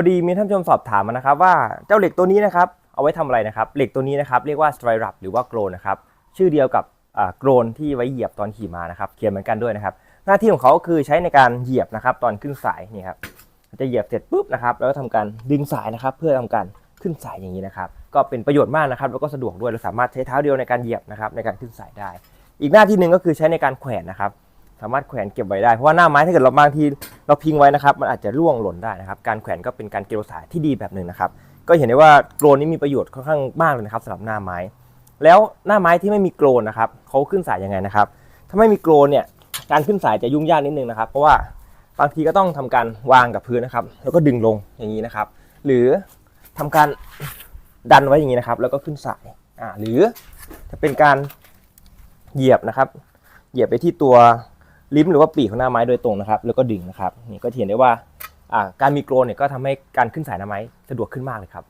อดีมีท่านผู้ชมสอบถามมานะครับว่าเจ้าเหล็กตัวนี้นะครับเอาไว้ทำอะไรนะครับเหล็กตัวนี้นะครับเรียกว่าสไตรรับหรือว่าโกลนนะครับชื่อเดียวกับอ่าโกลนที่ไว้เหยียบตอนขี่มานะครับเขียนเหมือนกันด้วยนะครับ หน้าที่ของเขาก็คือใช้ในการเหยียบนะครับตอนขึ้นสายนี่ครับจะเหยียบเสร็จปุ๊บนะครับแล้วก็ทำการดึงสายนะครับ เพื่อทำการขึ้นสายอย่างนี้นะครับ ก็เป็นประโยชน์มากนะครับ แล้วก็สะดวกด้วยเราสามารถใช้เท้าเดียวในการเหยียบนะครับในการขึ้นสายได้ อีกหน้าที่หนึ่งก็คือใช้ในการแขวนนะครับ สามารถแขวนเก็บไว้ได้เพราะว่าหน้าไม้ถ้าเกิดเราบางทีเราพิงไว้นะครับ มันอาจจะร่วงหล่นได้นะครับ การแขวนก็เป็นการเกี่ยวสายที่ดีแบบหนึ่งนะครับ ก็เห็นได้ว่าโกลนนี้มีประโยชน์ค่อนข้างมากเลยนะครับสำหรับหน้าไม้ แล้วหน้าไม้ที่ไม่มีโกลนนะครับเขาขึ้นสายยังไงนะครับ ถ้าไม่มีโกลนเนี่ยการขึ้นสายจะยุ่งยากนิดนึงนะครับ เพราะว่าบางทีก็ต้องทำการวางกับพื้นนะครับ แล้วก็ดึงลงอย่างนี้นะครับ หรือทำการดันไว้อย่างนี้นะครับ แล้วก็ขึ้นสายอ่าหรือจะเป็นการเหยียบนะครับ เหยียบไปที่ตัว ลิ้มหรือว่าปีกของหน้าไม้โดยตรงนะครับ แล้วก็ดึงนะครับนี่ก็เห็นได้ว่าอ่าการมีโกลนเนี่ยก็ทำให้การขึ้นสายหน้าไม้สะดวกขึ้นมากเลยครับ